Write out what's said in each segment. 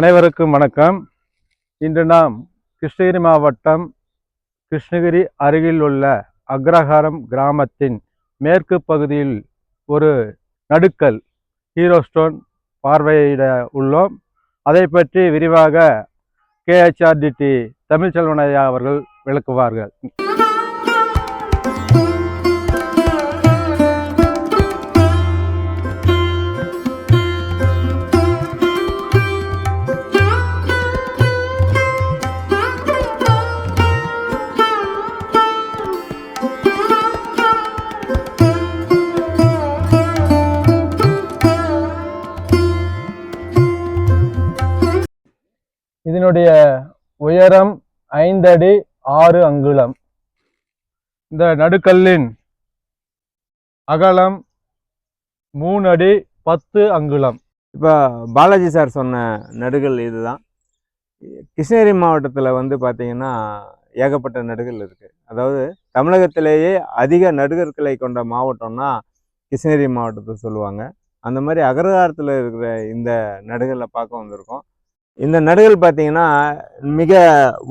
அனைவருக்கும் வணக்கம். இன்று நாம் கிருஷ்ணகிரி மாவட்டம் கிருஷ்ணகிரி அருகில் உள்ள அக்ரஹாரம் கிராமத்தின் மேற்கு பகுதியில் ஒரு நடுக்கல் ஹீரோ ஸ்டோன் பார்வையிட உள்ளோம். அதை பற்றி விரிவாக கேஹெச்ஆர்டிடி தமிழ்ச்செல்வனையா அவர்கள் விளக்குவார்கள். இதனுடைய உயரம் ஐந்தடி ஆறு அங்குலம். இந்த நடுக்கல்லின் அகலம் மூணு அடி பத்து அங்குலம். இப்போ பாலாஜி சார் சொன்ன நடுகள் இதுதான். கிருஷ்ணகிரி மாவட்டத்தில் வந்து பார்த்தீங்கன்னா ஏகப்பட்ட நடுகள் இருக்குது அதாவது தமிழகத்திலேயே அதிக நடுகர்களை கொண்ட மாவட்டம்னா கிருஷ்ணகிரி மாவட்டத்தை சொல்லுவாங்க. அந்த மாதிரி அகரகாரத்தில் இருக்கிற இந்த நடுகளை பார்க்க வந்திருக்கோம். இந்த நடுகள் பார்த்தீங்கன்னா மிக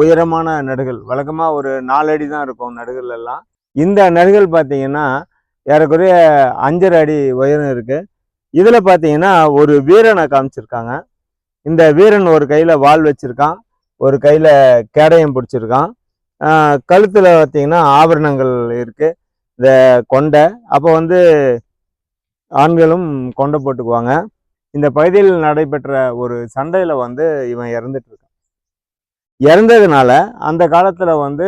உயரமான நடுகள். வழக்கமாக ஒரு நாலு அடி தான் இருக்கும் நடுகள் எல்லாம். இந்த நடுகள் பார்த்தீங்கன்னா ஏறக்குறைய அஞ்சரை அடி உயரம் இருக்குது இதில் பார்த்தீங்கன்னா ஒரு வீரனை காமிச்சிருக்காங்க. இந்த வீரன் ஒரு கையில் வால் வச்சுருக்கான். ஒரு கையில் கேடயம் பிடிச்சிருக்கான். கழுத்தில் பார்த்தீங்கன்னா ஆபரணங்கள் இருக்குது இந்த கொண்டை. அப்போ வந்து ஆண்களும் கொண்டை போட்டுக்குவாங்க. இந்த பகுதியில் நடைபெற்ற ஒரு சண்டையில் வந்து இவன் இறந்துட்டு இருக்கான். இறந்ததுனால அந்த காலத்தில் வந்து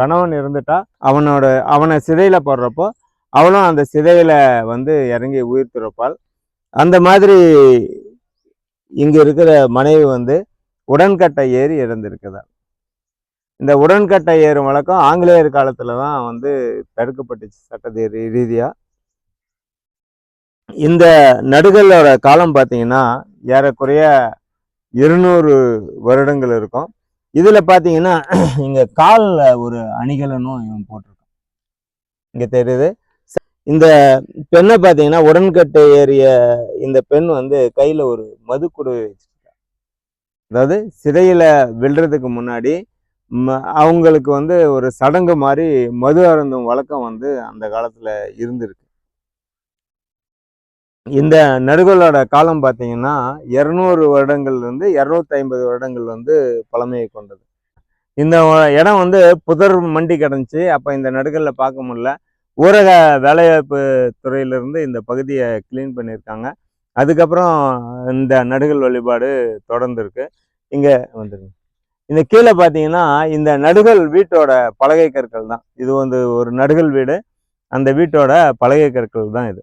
கணவன் இருந்துட்டா அவனோட அவனை சிதையில் போடுறப்போ அவளும் அந்த சிதையில் வந்து இறங்கி உயிர் துறப்பாள். அந்த மாதிரி இங்கே இருக்கிற மனைவி வந்து உடன்கட்டை ஏறி இறந்திருக்குதா. இந்த உடன்கட்டை ஏறும் வழக்கம் ஆங்கிலேயர் காலத்தில் தான் வந்து தடுக்கப்பட்டுச்சு சட்ட ரீதியாக இந்த நடுகளோட காலம் பார்த்தீங்கன்னா ஏறக்குறைய இருநூறு வருடங்கள் இருக்கும். இதில் பார்த்தீங்கன்னா இங்கே காலில் ஒரு அணிகலனும் இவன் போட்டிருக்கான். இங்கே தெரியுது. இந்த பெண்ணை பார்த்தீங்கன்னா உடன்கட்டை ஏறிய இந்த பெண் வந்து கையில் ஒரு மதுக்குடு வச்சிருக்கா. அதாவது சிறையில் விழுறதுக்கு முன்னாடி ம- அவங்களுக்கு வந்து ஒரு சடங்கு மாதிரி மது அருந்தும் வழக்கம் வந்து அந்த காலத்தில் இருந்திருக்கு. இந்த நடுகளோட காலம் பார்த்தீங்கன்னா இரநூறு வருடங்கள்லேருந்து இரநூத்தி ஐம்பது வருடங்கள் வந்து பழமையை கொண்டது. இந்த இடம் வந்து புதர் மண்டி கிடந்துச்சு. அப்போ இந்த நடுகளில் பார்க்க முடியல. ஊரக வேலைவாய்ப்பு துறையிலிருந்து இந்த பகுதியை கிளீன் பண்ணியிருக்காங்க. அதுக்கப்புறம் இந்த நடுகள் வழிபாடு தொடர்ந்துருக்கு. இங்கே வந்துருங்க. இந்த கீழே பார்த்தீங்கன்னா இந்த நடுகள் வீட்டோட பலகை கற்கள் தான். இது வந்து ஒரு நடுகள் வீடு. அந்த வீட்டோட பலகை கற்கள் தான் இது.